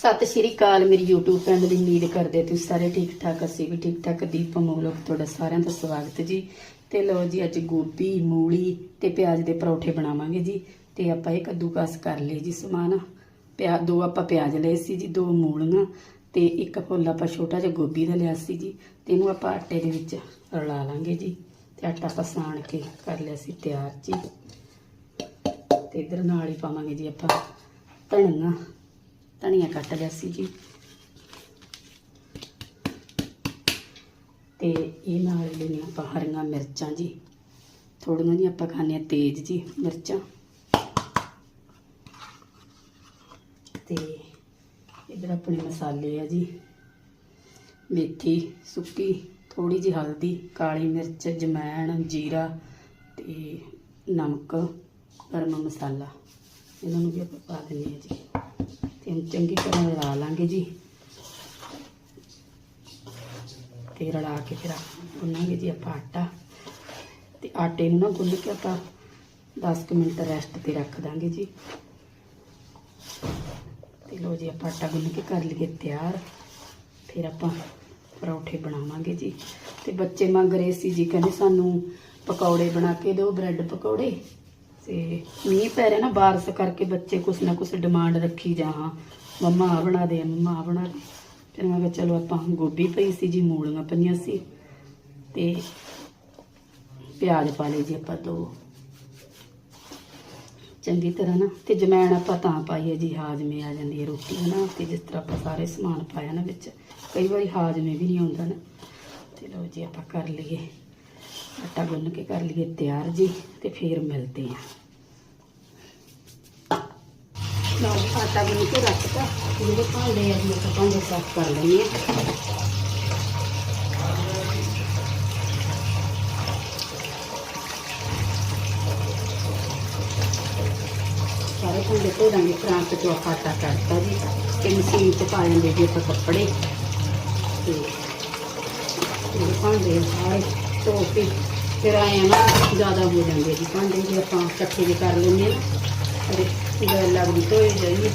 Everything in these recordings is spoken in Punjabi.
ਸਤਿ ਸ਼੍ਰੀ ਅਕਾਲ, ਮੇਰੀ YouTube ਫੈਮਿਲੀ ਉਮੀਦ ਕਰਦੇ ਤੁਸੀਂ ਸਾਰੇ ਠੀਕ ਠਾਕ ਅਸੀਂ ਵੀ ਠੀਕ ਠਾਕ ਦੀਪ ਮੋਲਕ ਤੁਹਾਡਾ ਸਾਰਿਆਂ ਦਾ ਸਵਾਗਤ ਜੀ। ਤੇ ਲੋ ਜੀ, ਅੱਜ ਗੋਭੀ, ਮੂਲੀ ਤੇ ਪਿਆਜ਼ ਦੇ ਪਰੌਠੇ ਬਣਾਵਾਂਗੇ ਜੀ। ਤੇ ਆਪਾਂ ਇਹ ਕੱਦੂਕਸ ਕਰ ਲਏ ਜੀ ਸਮਾਨ। ਪਿਆ, ਦੋ ਆਪਾਂ ਪਿਆਜ਼ ਲਏ ਸੀ ਜੀ, ਦੋ ਮੂਲੀਆਂ ਤੇ ਇੱਕ ਫੁੱਲ ਆਪਾਂ ਛੋਟਾ ਜਿਹਾ ਗੋਭੀ ਦਾ ਲਿਆ ਸੀ ਜੀ। ਤੇ ਇਹਨੂੰ ਆਪਾਂ ਆਟੇ ਦੇ ਵਿੱਚ ਰਲਾ ਲਾਂਗੇ ਜੀ। ਤੇ ਆਟਾ ਆਪਾਂ ਸਾਣ ਕੇ ਕਰ ਲਿਆ ਸੀ ਤਿਆਰ ਜੀ। ਤੇ ਇਧਰ ਨਾਲ ਹੀ ਪਾਵਾਂਗੇ ਜੀ ਆਪਾਂ ਧਨੀਆ। ਧਨੀਆ ਕੱਟ ਲਿਆ ਸੀ ਜੀ। ਤੇ ਇਹ ਨਾਲ ਲੈਣੀਆਂ ਆਪਾਂ ਹਰੀਆਂ ਮਿਰਚਾਂ ਜੀ ਥੋੜੀਆਂ ਜਿਹੀਆਂ ਆਪਾਂ ਖਾਣੇ ਆ ਤੇਜ਼ ਜੀ ਮਿਰਚਾਂ। ਤੇ ਇਧਰ ਆਪਣੇ ਮਸਾਲੇ ਆ ਜੀ। ਮੇਥੀ ਸੁੱਕੀ ਥੋੜੀ ਜਿਹੀ ਹਲਦੀ, ਕਾਲੀ ਮਿਰਚ, ਜਮੈਣ, ਜੀਰਾ ਤੇ ਨਮਕ, ਗਰਮ ਮਸਾਲਾ। ਇਹਨਾਂ ਨੂੰ ਵੀ ਆਪਾਂ ਪਾ ਦਿੰਦੇ ਆ ਜੀ। ਤੇ ਚੰਗੀ ਤਰ੍ਹਾਂ ਰਲਾ ਲਾਂਗੇ ਜੀ। ਤੇ ਰਲਾ ਕੇ ਫਿਰ ਗੁੰਨਾਂਗੇ ਜੀ ਆਪਾਂ ਆਟਾ। ਤੇ ਆਟੇ ਨੂੰ ਨਾ ਗੁੰਨ ਕੇ ਆਪਾਂ 10 ਕੁ ਮਿੰਟ ਰੈਸਟ ਤੇ ਰੱਖ ਦਾਂਗੇ ਜੀ। ਤੇ ਲੋ ਜੀ ਆਪਾਂ ਆਟਾ ਗੁੰਨ ਕੇ ਕਰ ਲਈਏ ਤਿਆਰ। ਫਿਰ ਆਪਾਂ ਪਰੌਠੇ ਬਣਾਵਾਂਗੇ ਜੀ। ਤੇ ਬੱਚੇ ਮੰਗ ਰਹੇ ਸੀ ਜੀ, ਕਹਿੰਦੇ ਸਾਨੂੰ ਪਕੌੜੇ ਬਣਾ ਕੇ ਦਿਓ, ਬ੍ਰੈਡ ਪਕੌੜੇ। ਤੇ ਮੀਂਹ ਪੈ ਰਿਹਾ ਨਾ ਬਾਰਿਸ਼ ਕਰਕੇ ਬੱਚੇ ਕੁਛ ਨਾ ਕੁਛ ਡਿਮਾਂਡ ਰੱਖੀ ਜਾ ਹਾਂ ਮੰਮਾ ਆ ਬਣਾ ਦੇ, ਮੰਮਾ ਆ ਬਣਾ ਦੇ। ਫਿਰ ਮੈਂ ਕਿਹਾ ਚਲੋ ਆਪਾਂ ਗੋਭੀ ਪਈ ਸੀ ਜੀ, ਮੂਲੀਆਂ ਪਈਆਂ ਸੀ ਤੇ ਪਿਆਜ਼ ਪਾ ਲਏ ਜੀ ਆਪਾਂ ਦੋ। ਚੰਗੀ ਤਰ੍ਹਾਂ ਨਾ ਤੇ ਜਮੈਣ ਆਪਾਂ ਤਾਂ ਪਾਈਏ ਜੀ, ਹਾਜ਼ਮੇ ਆ ਜਾਂਦੀ ਹੈ ਰੋਟੀ ਬਣਾ ਕੇ ਜਿਸ ਤਰ੍ਹਾਂ ਆਪਾਂ ਸਾਰੇ ਸਮਾਨ ਪਾਇਆ ਨਾ ਵਿੱਚ, ਕਈ ਵਾਰੀ ਹਾਜ਼ਮੇ ਵੀ ਨਹੀਂ ਆਉਂਦਾ ਨਾ। ਤੇ ਲਓ ਜੀ ਆਪਾਂ ਕਰ ਲਈਏ। ਆਟਾ ਗੁੰਨ ਕੇ ਕਰ ਲਈਏ ਤਿਆਰ ਜੀ ਤੇ ਫੇਰ ਮਿਲਦੇ ਆ ਲਓ ਆਟਾ ਗੁੰਨ ਕੇ ਰੱਖਤਾ ਜਿਹੜੇ ਭਾਂਡੇ ਆ ਜੀ ਆਪਾਂ ਭਾਂਡੇ ਸਾਫ਼ ਕਰ ਲੈਣੇ ਆ ਸਾਰੇ ਭਾਂਡੇ ਧੋ ਦਾਂਗੇ, ਫਰਾਂਸ ਤੋਂ ਆਪਾਂ ਆਟਾ ਕੱਢਤਾ ਜੀ, ਤੇ ਮਸ਼ੀਨ 'ਚ ਪਾ ਜਾਂਦੇ ਜੀ ਆਪਾਂ ਕੱਪੜੇ। ਤੇ ਭਾਂਡੇ ਸਾਰੇ। ਧੋ ਕੇ ਫਿਰ ਆਏ ਨਾ, ਜ਼ਿਆਦਾ ਹੋ ਜਾਂਦੇ ਜੀ ਭਾਂਡੇ, ਜੇ ਆਪਾਂ ਇਕੱਠੇ ਜੇ ਕਰ ਲੈਂਦੇ ਆ ਨਾ, ਤੇ ਗੱਲ ਲੱਗਦੀ ਧੋਏ ਜਾਈਏ,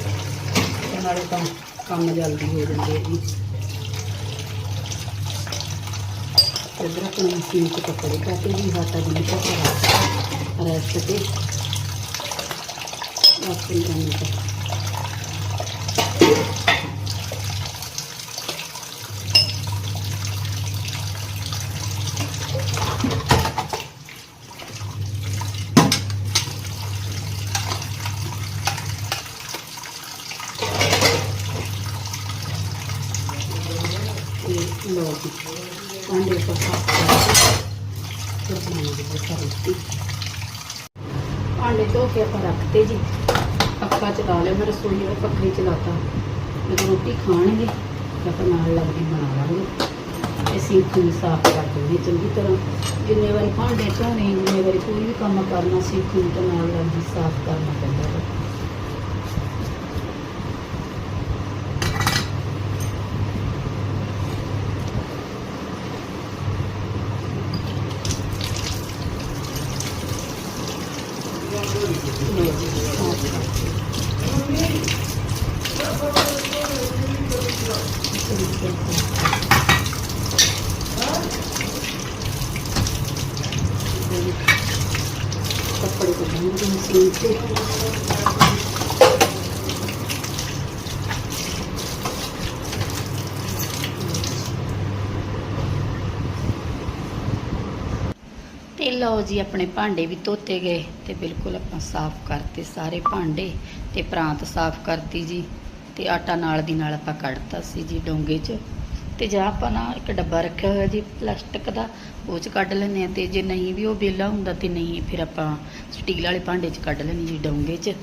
ਤੇ ਨਾਲੇ ਤਾਂ ਕੰਮ ਜਲਦੀ ਹੋ ਜਾਂਦੇ ਆ ਜੀ। ਇਧਰ ਆਪਣੀ ਮਸ਼ੀਨ 'ਚ ਕੱਪੜੇ ਕੱਢੇ ਜੀ, ਆਟਾ ਗੁੰਨ ਕੇ ਕਰਾ ਰੈਸਟ ਤੇ। ਦਸ ਪੰਦਰਾਂ ਤੇ ਲਓ ਜੀ ਭਾਂਡੇ ਤੋਂ ਸਾਫ਼ ਕਰਕੇ ਫਿਰ ਬਣਾਵਾਂਗੇ ਰੋਟੀ ਭਾਂਡੇ ਧੋ ਕੇ ਆਪਾਂ ਰੱਖਤੇ ਜੀ। ਪੱਕਾ ਚਲਾ ਲਿਆ ਮੈਂ ਰਸੋਈ ਵਾਲੇ ਪੱਖੇ ਚਲਾਤਾ। ਜਦੋਂ ਰੋਟੀ ਖਾਣਗੇ, ਤਾਂ ਆਪਾਂ ਨਾਲ ਲੱਗ ਕੇ ਬਣਾ ਲਾਂਗੇ। ਤੇ ਸਿੰਕ ਨੂੰ ਸਾਫ਼ ਕਰ ਦਿੰਦੇ ਚੰਗੀ ਤਰ੍ਹਾਂ। ਜਿੰਨੇ ਵਾਰੀ ਭਾਂਡੇ ਧੋਣੇ, ਜਿੰਨੇ ਵਾਰੀ ਕੋਈ ਵੀ ਕੰਮ ਕਰਨਾ ਸਿੰਕ ਨੂੰ ਤਾਂ ਨਾਲ ਲੱਗਦੀ ਸਾਫ਼ ਕਰਨਾ ਪੈਂਦਾ ਹੈ ਤੇ ਲਓ ਜੀ, ਆਪਣੇ ਭਾਂਡੇ ਵੀ ਧੋਤੇ ਗਏ ਤੇ ਬਿਲਕੁਲ ਆਪਾਂ ਸਾਫ਼ ਕਰਤੇ ਸਾਰੇ ਭਾਂਡੇ ਤੇ ਪ੍ਰਾਂਤ ਸਾਫ਼ ਕਰਤੀ ਜੀ ਤੇ ਆਟਾ ਨਾਲ ਦੀ ਨਾਲ ਆਪਾਂ ਕੱਢਤਾ ਸੀ ਜੀ ਡੋਂਗੇ 'ਚ। ਤੇ ਜਾਂ ਆਪਾਂ ਨਾ ਇੱਕ ਡੱਬਾ ਰੱਖਿਆ ਹੋਇਆ ਜੀ, ਪਲਾਸਟਿਕ ਦਾ, ਉਹ 'ਚ ਕੱਢ ਲੈਂਦੇ ਆ ਤੇ ਜੇ ਨਹੀਂ ਵੀ ਉਹ ਵਿਹਲਾ ਹੁੰਦਾ ਤੇ ਨਹੀਂ, ਫਿਰ ਆਪਾਂ ਸਟੀਲ ਵਾਲੇ ਭਾਂਡੇ 'ਚ ਕੱਢ ਲੈਂਦੇ ਜੀ ਡੋਂਗੇ 'ਚ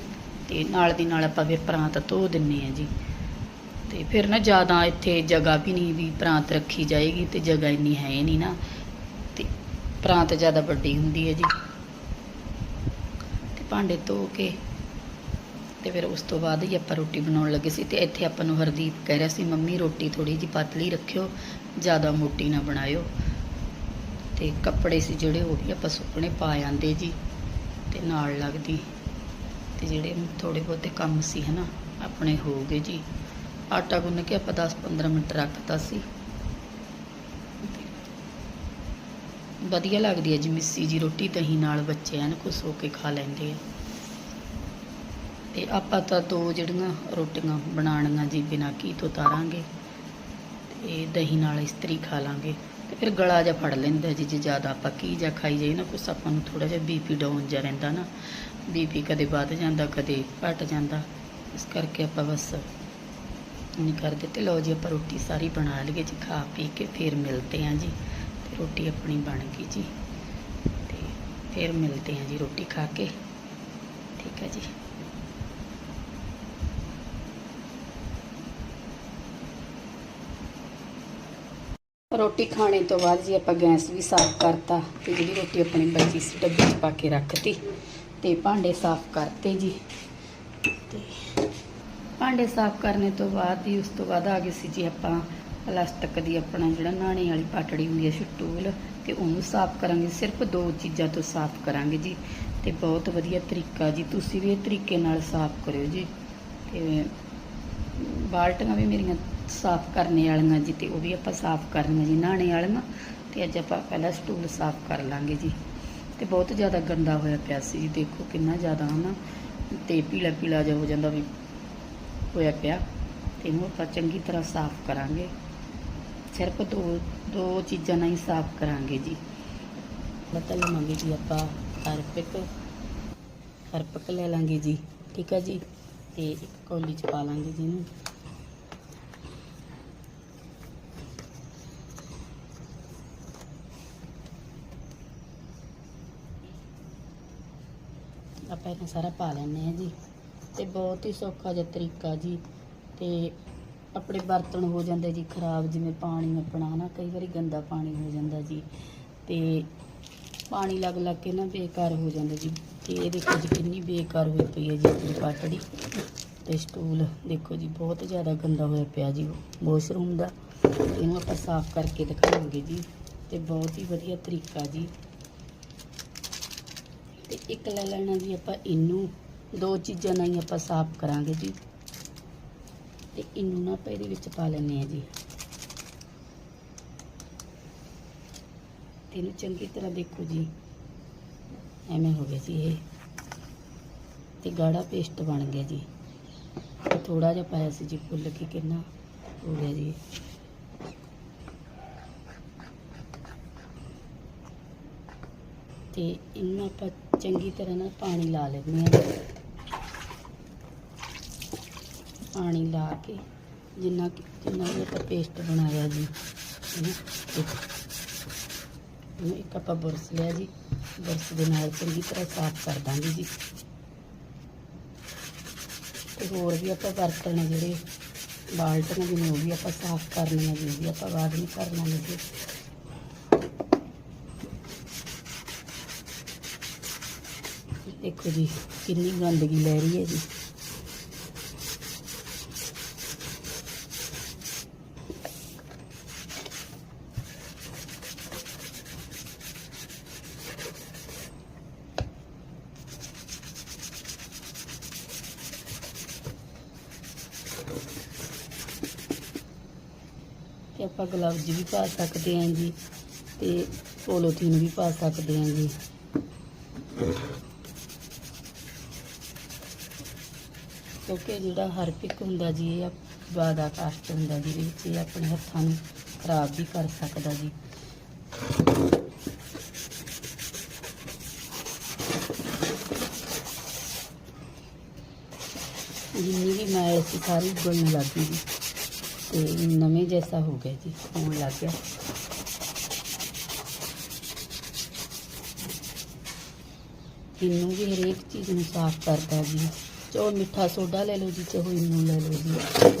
ਤੇ ਨਾਲ ਦੀ ਨਾਲ ਆਪਾਂ ਫਿਰ ਪ੍ਰਾਂਤ ਧੋ ਦਿੰਨੇ ਆ ਜੀ। ਤੇ ਫਿਰ ਨਾ ਜ਼ਿਆਦਾ ਇੱਥੇ ਜਗ੍ਹਾ ਵੀ ਨਹੀਂ ਵੀ ਪ੍ਰਾਂਤ ਰੱਖੀ ਜਾਏਗੀ ਤੇ ਜਗ੍ਹਾ ਇੰਨੀ ਹੈ ਨਹੀਂ ਨਾ, ਤੇ ਪ੍ਰਾਂਤ ਜ਼ਿਆਦਾ ਵੱਡੀ ਹੁੰਦੀ ਹੈ ਜੀ। ਤੇ ਭਾਂਡੇ ਧੋ ਕੇ ਤੇ ਫਿਰ ਉਸ ਤੋਂ ਬਾਅਦ ਹੀ ਆਪਾਂ ਰੋਟੀ ਬਣਾਉਣ ਲੱਗੇ ਸੀ ਤੇ ਇੱਥੇ ਆਪਾਂ ਨੂੰ ਹਰਦੀਪ ਕਹਿ ਰਿਹਾ ਸੀ, ਮੰਮੀ, ਰੋਟੀ ਥੋੜੀ ਜਿਹੀ ਪਤਲੀ ਰੱਖਿਓ, ਜ਼ਿਆਦਾ ਮੋਟੀ ਨਾ ਬਣਾਇਓ। ਤੇ ਕੱਪੜੇ ਸੀ ਜਿਹੜੇ ਉਹ ਵੀ ਆਪਾਂ ਸੁੱਕਣੇ ਪਾ ਜਾਂਦੇ ਜੀ ਤੇ ਨਾਲ ਲੱਗਦੀ। ਤੇ ਜਿਹੜੇ ਥੋੜੇ ਬਹੁਤੇ ਕੰਮ ਸੀ ਹਨਾ, ਆਪਣੇ ਹੋ ਗਏ ਜੀ। ਆਟਾ ਗੁੰਨ ਕੇ ਆਪਾਂ 10-15 ਮਿੰਟ ਰੱਖਤਾ ਸੀ। ਵਧੀਆ ਲੱਗਦੀ ਹੈ ਜੀ ਮਿੱਸੀ ਜੀ ਰੋਟੀ, ਦਹੀਂ ਨਾਲ ਬੱਚੇ ਐਨ ਖੁਸ਼ ਹੋ ਕੇ ਖਾ ਲੈਂਦੇ ਆ। ਤੇ ਆਪਾਂ ਤਾਂ ਦੋ ਜਿਹੜੀਆਂ ਰੋਟੀਆਂ ਬਣਾਉਣੀਆਂ ਜੀ, ਬਿਨਾਂ ਘੀ ਤੋਂ ਤਾਰਾਂਗੇ ਤੇ ਦਹੀਂ ਨਾਲ ਇਸਤਰੀ ਖਾ ਲਾਂਗੇ ਤੇ ਫਿਰ ਗਲਾ ਜਿਹਾ ਫੜ ਲੈਂਦਾ ਜੀ, ਜੇ ਜ਼ਿਆਦਾ ਆਪਾਂ ਘੀ ਜਾਂ ਖਾਈ ਜਾਈਏ ਨਾ, ਕੁਛ ਆਪਾਂ ਨੂੰ ਥੋੜਾ ਜਿਹਾ ਬੀਪੀ ਡਾਊਨ ਜਿਹਾ ਰਹਿੰਦਾ ਨਾ ਬੀਪੀ ਕਦੇ ਵੱਧ ਜਾਂਦਾ, ਕਦੇ ਘਟ ਜਾਂਦਾ, ਇਸ ਕਰਕੇ ਆਪਾਂ ਬਸ ਨਹੀਂ ਕਰਦੇ ਤੇ ਲਓ ਜੀ, ਆਪਾਂ ਰੋਟੀ ਸਾਰੀ ਬਣਾ ਲਈਏ ਜੀ, ਖਾ ਪੀ ਕੇ ਫਿਰ ਮਿਲਦੇ ਹਾਂ ਜੀ, ਤੇ ਰੋਟੀ ਆਪਣੀ ਬਣ ਗਈ ਜੀ, ਤੇ ਫਿਰ ਮਿਲਦੇ ਹਾਂ ਜੀ ਰੋਟੀ ਖਾ ਕੇ, ਠੀਕ ਹੈ ਜੀ। ਰੋਟੀ ਖਾਣੇ ਤੋਂ ਬਾਅਦ ਜੀ ਆਪਾਂ ਗੈਸ ਵੀ ਸਾਫ਼ ਕਰਤਾ ਤੇ ਜਿਹੜੀ ਰੋਟੀ ਆਪਣੀ ਬਚੀ ਸੀ ਡੱਬੇ 'ਚ ਪਾ ਕੇ ਰੱਖਤੀ ਤੇ ਭਾਂਡੇ ਸਾਫ਼ ਕਰਤੇ ਜੀ। ਤੇ ਭਾਂਡੇ ਸਾਫ਼ ਕਰਨੇ ਤੋਂ ਬਾਅਦ ਹੀ ਉਸ ਤੋਂ ਬਾਅਦ ਆ ਗਏ ਸੀ ਜੀ ਆਪਾਂ ਪਲਾਸਟਿਕ ਦੀ ਆਪਣਾ ਜਿਹੜਾ ਨਾਣੇ ਵਾਲੀ ਪਾਟੜੀ ਹੁੰਦੀ ਹੈ ਸ਼ਟੂਲ ਤੇ ਉਹਨੂੰ ਸਾਫ਼ ਕਰਾਂਗੇ, ਸਿਰਫ ਦੋ ਚੀਜ਼ਾਂ ਤੋਂ ਸਾਫ਼ ਕਰਾਂਗੇ ਜੀ। ਤੇ ਬਹੁਤ ਵਧੀਆ ਤਰੀਕਾ ਜੀ, ਤੁਸੀਂ ਵੀ ਇਹ ਤਰੀਕੇ ਨਾਲ ਸਾਫ਼ ਕਰਿਓ ਜੀ। ਤੇ ਬਾਲਟੀਆਂ ਵੀ ਮੇਰੀਆਂ ਸਾਫ਼ ਕਰਨੇ ਵਾਲੀਆਂ ਜੀ ਤੇ ਉਹ ਵੀ ਆਪਾਂ ਸਾਫ਼ ਕਰਨੀਆਂ ਜੀ ਨਹਾਣੇ ਵਾਲੀਆਂ ਤੇ ਅੱਜ ਆਪਾਂ ਪਹਿਲਾਂ ਸਟੂਲ ਸਾਫ਼ ਕਰ ਲਾਂਗੇ ਜੀ। ਤੇ ਬਹੁਤ ਜ਼ਿਆਦਾ ਗੰਦਾ ਹੋਇਆ ਪਿਆ ਸੀ ਜੀ, ਦੇਖੋ ਕਿੰਨਾ ਜ਼ਿਆਦਾ ਹਨਾ, ਤੇ ਪੀਲਾ ਪੀਲਾ ਜਿਹਾ ਹੋ ਜਾਂਦਾ ਵੀ ਹੋਇਆ ਪਿਆ। ਤੇ ਇਹਨੂੰ ਆਪਾਂ ਚੰਗੀ ਤਰ੍ਹਾਂ ਸਾਫ਼ ਕਰਾਂਗੇ। ਸਿਰਫ ਦੋ ਦੋ ਚੀਜ਼ਾਂ ਨਾਲ ਹੀ ਸਾਫ਼ ਕਰਾਂਗੇ ਜੀ। ਬਤਾ ਲਵਾਂਗੇ ਜੀ ਆਪਾਂ ਹਰਪਿਕ ਹਰਪਿਕ ਲੈ ਲਾਂਗੇ ਜੀ, ਠੀਕ ਹੈ ਜੀ। ਤੇ ਇੱਕ ਕੌਲੀ ਚ ਪਾ ਲਾਂਗੇ ਜੀ ਇਹਨੂੰ। ਆਪਾਂ ਸਾਰਾ ਪਾ ਲੈਣੇ ਆ ਜੀ। ਤੇ ਬਹੁਤ ਹੀ ਸੌਖਾ ਜਿਹਾ ਤਰੀਕਾ ਜੀ। ਤੇ ਆਪਣੇ ਬਰਤਨ ਹੋ ਜਾਂਦੇ ਜੀ ਖਰਾਬ, ਜਿਵੇਂ ਪਾਣੀ ਆਪਣਾ ਨਾ, ਕਈ ਵਾਰੀ ਗੰਦਾ ਪਾਣੀ ਹੋ ਜਾਂਦਾ ਜੀ। ਤੇ ਪਾਣੀ ਲੱਗ ਲੱਗ ਕੇ ਨਾ ਬੇਕਾਰ ਹੋ ਜਾਂਦਾ ਜੀ। ਤੇ ਇਹ ਦੇਖੋ ਜੀ ਕਿੰਨੀ ਬੇਕਾਰ ਹੋਈ ਪਈ ਹੈ ਜੀ ਆਪਣੀ ਪਾਟੜੀ। ਤੇ ਸਟੂਲ ਦੇਖੋ ਜੀ ਬਹੁਤ ਜ਼ਿਆਦਾ ਗੰਦਾ ਹੋਇਆ ਪਿਆ ਜੀ ਵਾਸ਼ਰੂਮ ਦਾ। ਇਹਨੂੰ ਆਪਾਂ ਸਾਫ਼ ਕਰਕੇ ਦਿਖਾਵਾਂਗੇ ਜੀ। ਤੇ ਬਹੁਤ ਹੀ ਵਧੀਆ ਤਰੀਕਾ ਜੀ। ਤੇ ਇੱਕ ਲੈ ਲੈਣਾ ਜੀ ਆਪਾਂ ਇਹਨੂੰ। ਦੋ ਚੀਜ਼ਾਂ ਨਾਲ ਹੀ ਆਪਾਂ ਸਾਫ਼ ਕਰਾਂਗੇ ਜੀ। ਤੇ ਇਹਨੂੰ ਨਾ ਆਪਾਂ ਇਹਦੇ ਵਿੱਚ ਪਾ ਲੈਣੇ ਆ ਜੀ। ਇਹਨੂੰ ਚੰਗੀ ਤਰ੍ਹਾਂ ਦੇਖੋ ਜੀ। ਐਵੇਂ ਹੋ ਗਿਆ ਜੀ ਇਹ। ਤੇ ਗਾੜਾ ਪੇਸਟ ਬਣ ਗਿਆ ਜੀ। ਥੋੜਾ ਜਿਹਾ ਪਾਇਆ ਸੀ ਜੀ ਫੁੱਲ ਕੇ ਕਿੰਨਾ ਹੋ ਗਿਆ ਜੀ। ਤੇ ਇਹਨੂੰ ਆਪਾਂ ਚੰਗੀ ਤਰ੍ਹਾਂ ਨਾਲ ਪਾਣੀ ਲਾ ਲੈਂਦੇ ਹਾਂ। ਪਾਣੀ ਲਾ ਕੇ ਜਿੰਨਾ ਕਿ- ਜਿੰਨਾ ਵੀ ਆਪਾਂ ਪੇਸਟ ਬਣਾਇਆ ਜੀ ਇਹਨੂੰ ਇੱਕ ਇੱਕ ਆਪਾਂ ਬੁਰਸ ਲਿਆ ਜੀ, ਬੁਰਸ ਦੇ ਨਾਲ ਚੰਗੀ ਤਰ੍ਹਾਂ ਸਾਫ਼ ਕਰ ਦਾਂਗੇ ਜੀ। ਤੇ ਹੋਰ ਵੀ ਆਪਾਂ ਬਰਤਨ ਆ ਜਿਹੜੇ, ਬਾਲਟੀਆਂ ਜਿਵੇਂ ਉਹ ਵੀ ਆਪਾਂ ਸਾਫ਼ ਕਰਨੀਆਂ ਜੀ ਉਹ ਵੀ ਆਪਾਂ ਬਾਅਦ ਵਿੱਚ ਕਰ ਲਾਂਗੇ ਜੀ। ਦੇਖੋ ਜੀ, ਕਿੰਨੀ ਗੰਦਗੀ ਲੈ ਰਹੀ ਹੈ ਜੀ। ਤੇ ਆਪਾਂ ਗਲਵਜ਼ ਵੀ ਪਾ ਸਕਦੇ ਹਾਂ ਜੀ, ਤੇ ਪੋਲੋਥੀਨ ਵੀ ਪਾ ਸਕਦੇ ਹਾਂ ਜੀ। ਕਿਉਂਕਿ ਜਿਹੜਾ ਹਰ ਹਰਪਿਕ ਹੁੰਦਾ ਜੀ, ਇਹ ਬਾਦਾ ਕਾਸਟ ਹੁੰਦਾ ਜਿਹਦੇ ਵਿੱਚ ਇਹ ਆਪਣੇ ਹੱਥਾਂ ਨੂੰ ਖਰਾਬ ਵੀ ਕਰ ਸਕਦਾ ਜੀ। ਜਿੰਨੀ ਵੀ ਮੈਲ ਸੀ, ਸਾਰੀ ਗਲਣ ਲੱਗ ਗਈ ਜੀ। ਤੇ ਨਵੇਂ ਜੈਸਾ ਹੋ ਗਿਆ ਜੀ, ਹੋਣ ਲੱਗ ਗਿਆ। ਇਹਨੂੰ ਵੀ ਹਰੇਕ ਚੀਜ਼ ਨੂੰ ਸਾਫ਼ ਕਰਦਾ ਜੀ। ਚਾਹੋ ਮਿੱਠਾ ਸੋਡਾ ਲੈ ਲਓ ਜੀ ਚਾਹੇ ਨੂੰ ਲੈ ਲਓ ਜੀ।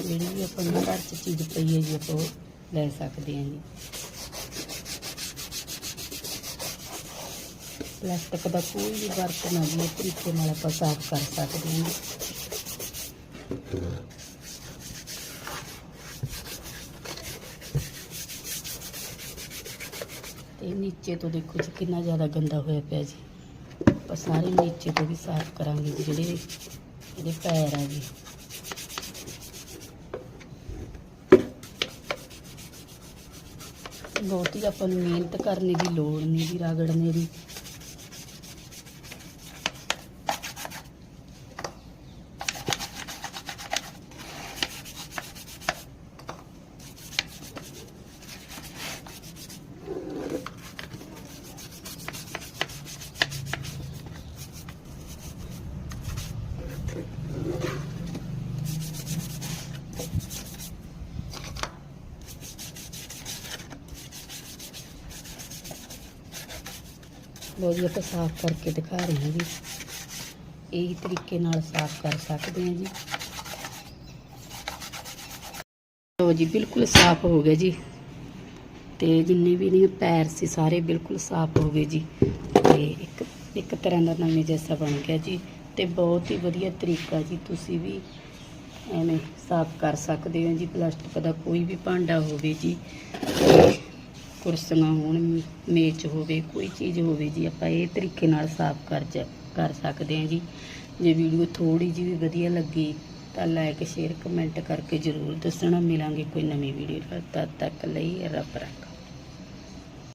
ਜਿਹੜੀ ਵੀ ਆਪਾਂ ਨੂੰ ਘਰ 'ਚ ਚੀਜ਼ ਪਈ ਹੈ ਜੀ, ਆਪਾਂ ਉਹ ਲੈ ਸਕਦੇ ਹਾਂ ਜੀ। ਪਲਾਸਟਿਕ ਦਾ ਕੋਈ ਵੀ ਬਰਤਨ ਆ ਜੀ ਇਹ ਤਰੀਕੇ ਨਾਲ ਆਪਾਂ ਸਾਫ਼ ਕਰ ਸਕਦੇ ਹਾਂ ਜੀ। ਤੇ ਨੀਚੇ ਤੋਂ ਦੇਖੋ ਜੀ, ਕਿੰਨਾ ਜ਼ਿਆਦਾ ਗੰਦਾ ਹੋਇਆ ਪਿਆ ਜੀ। ਆਪਾਂ ਸਾਰੇ ਨੀਚੇ ਤੋਂ ਵੀ ਸਾਫ਼ ਕਰਾਂਗੇ ਜੀ, ਜਿਹੜੇ ਇਹਦੇ ਪੈਰ ਆ ਜੀ। ਬਹੁਤੀ ਆਪਾਂ ਨੂੰ ਮਿਹਨਤ ਕਰਨ ਦੀ ਲੋੜ ਨਹੀਂ ਦੀ ਰਗੜਨੇ ਦੀ। ਲੋ ਜੀ, ਆਪਾਂ ਸਾਫ਼ ਕਰਕੇ ਦਿਖਾ ਰਹੇ ਹਾਂ ਜੀ। ਇਹੀ ਤਰੀਕੇ ਨਾਲ ਸਾਫ਼ ਕਰ ਸਕਦੇ ਹਾਂ ਜੀ। ਲੋ ਜੀ, ਬਿਲਕੁਲ ਸਾਫ਼ ਹੋ ਗਿਆ ਜੀ। ਤੇ ਜਿੰਨੇ ਵੀ ਨੇ ਪੈਰ ਸੀ, ਸਾਰੇ ਬਿਲਕੁਲ ਸਾਫ਼ ਹੋ ਗਏ ਜੀ। ਤੇ ਇੱਕ ਇੱਕ ਤਰ੍ਹਾਂ ਦਾ ਨਵੇਂ ਜੈਸਾ ਬਣ ਗਿਆ ਜੀ। ਤੇ ਬਹੁਤ ਹੀ ਵਧੀਆ ਤਰੀਕਾ ਜੀ, ਤੁਸੀਂ ਵੀ ਐਵੇਂ ਸਾਫ਼ ਕਰ ਸਕਦੇ ਹੋ ਜੀ। ਪਲਾਸਟਿਕ ਦਾ ਕੋਈ ਵੀ ਭਾਂਡਾ ਹੋਵੇ ਜੀ। ਕੁਰਸੀਆਂ ਹੋਣ ਮੇਚ ਹੋਵੇ, ਕੋਈ ਚੀਜ਼ ਹੋਵੇ ਜੀ, ਆਪਾਂ ਇਹ ਤਰੀਕੇ ਨਾਲ ਸਾਫ਼ ਕਰ ਜਾ, ਕਰ ਸਕਦੇ ਹਾਂ ਜੀ। ਜੇ ਵੀਡੀਓ ਥੋੜੀ ਜਿਹੀ ਵੀ ਵਧੀਆ ਲੱਗੀ, ਤਾਂ ਲਾਈਕ ਸ਼ੇਅਰ ਕਮੈਂਟ ਕਰਕੇ ਜ਼ਰੂਰ ਦੱਸਣਾ। ਮਿਲਾਂਗੇ ਕੋਈ ਨਵੀਂ ਵੀਡੀਓ ਨਾਲ ਤਦ ਤੱਕ ਲਈ ਰੱਬ ਰੱਖਾ।